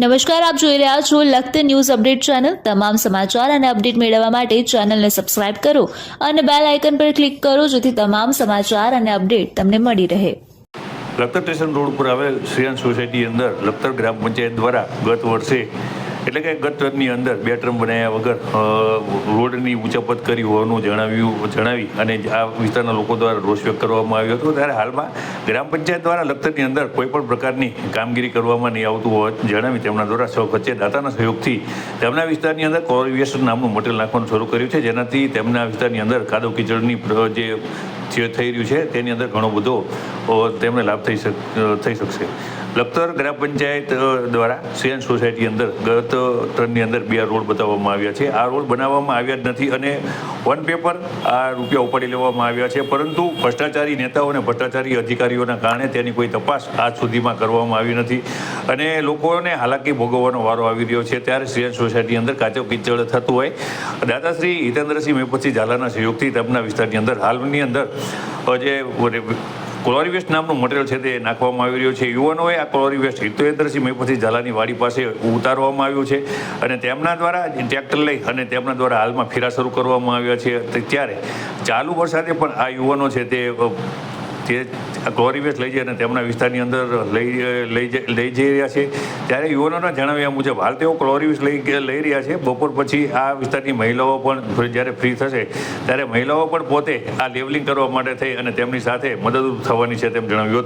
નમસ્કાર, આપ જોઈ રહ્યા છો લખત ન્યૂઝ અપડેટ ચેનલ. તમામ સમાચાર અને અપડેટ મેળવવા માટે ચેનલને સબસ્ક્રાઇબ કરો અને બેલ આઇકન પર ક્લિક કરો, જેથી તમામ સમાચાર અને અપડેટ તમને મળી રહે. લખતર સ્ટેશન રોડ પર આવેલ શ્રીયાન સોસાયટી અંદર લખતર ગ્રામ પંચાયત દ્વારા ગત વર્ષે, એટલે કે ગત ટર્મની અંદર બે ટર્મ બનાવ્યા વગર રોડની ઉચાપત કરી હોવાનું જણાવ્યું, જણાવી અને આ વિસ્તારના લોકો દ્વારા રોષ વ્યક્ત કરવામાં આવ્યો હતો. ત્યારે હાલમાં ગ્રામ પંચાયત દ્વારા લખતરની અંદર કોઈ પણ પ્રકારની કામગીરી કરવામાં નહીં આવતું હોય જણાવી તેમના દ્વારા સૌ વચ્ચે દાતાના સહયોગથી તેમના વિસ્તારની અંદર કોરિવેશન નામનું મટીરિયલ નાખવાનું શરૂ કર્યું છે. જેનાથી તેમના વિસ્તારની અંદર કાદવ કીચડની જે થઈ રહ્યું છે, તેની અંદર ઘણો બધો તેમને લાભ થઈ શક થઈ શકશે. લખતર ગ્રામ પંચાયત દ્વારા સિયન સોસાયટી અંદર, ગત ટર્નની અંદર બે રોડ બતાવવામાં આવ્યા છે. આ રોડ બનાવવામાં આવ્યા જ નથી અને વન પેપર આ રૂપિયા ઉપાડી લેવામાં આવ્યા છે. પરંતુ ભ્રષ્ટાચારી નેતાઓ અને ભ્રષ્ટાચારી અધિકારીઓના કારણે તેની કોઈ તપાસ આજ સુધીમાં કરવામાં આવી નથી. અને લોકોને હાલાકી ભોગવવાનો વારો આવી રહ્યો છે. ત્યારે સિયન સોસાયટી અંદર કાચો કિચડ થતું હોય. દાદાશ્રી હિતેન્દ્રસિંહ મેપતસિંહ ઝાલાના સહયોગથી તેમના વિસ્તારની અંદર, હાલની અંદર જે ક્લોરી વેસ્ટ નામનું મટીરિયલ છે તે નાખવામાં આવી રહ્યું છે. યુવાનોએ આ ક્લોરી વેસ્ટ હિતેન્દ્રસિંહ મેપથી ઝાલાની વાડી પાસે ઉતારવામાં આવ્યું છે અને તેમના દ્વારા ટ્રેક્ટર લઈ અને તેમના દ્વારા હાલમાં ફેરા શરૂ કરવામાં આવ્યા છે. ત્યારે ચાલુ વરસાદે પણ આ યુવાનો છે તે અ, તે વેસ્ટ લઈ જઈ અને તેમના વિસ્તારની અંદર લઈ લઈ લઈ જઈ રહ્યા છે. ત્યારે યુવાનોના જણાવ્યા મુજબ હાલ તેઓ ક્લોરી વેસ્ટ લઈ લઈ રહ્યા છે. બપોર પછી આ વિસ્તારની મહિલાઓ પણ જ્યારે ફ્રી થશે ત્યારે મહિલાઓ પણ પોતે આ લેવલિંગ કરવા માટે થઈ અને તેમની સાથે મદદરૂપ થવાની છે તેમ જણાવ્યું હતું.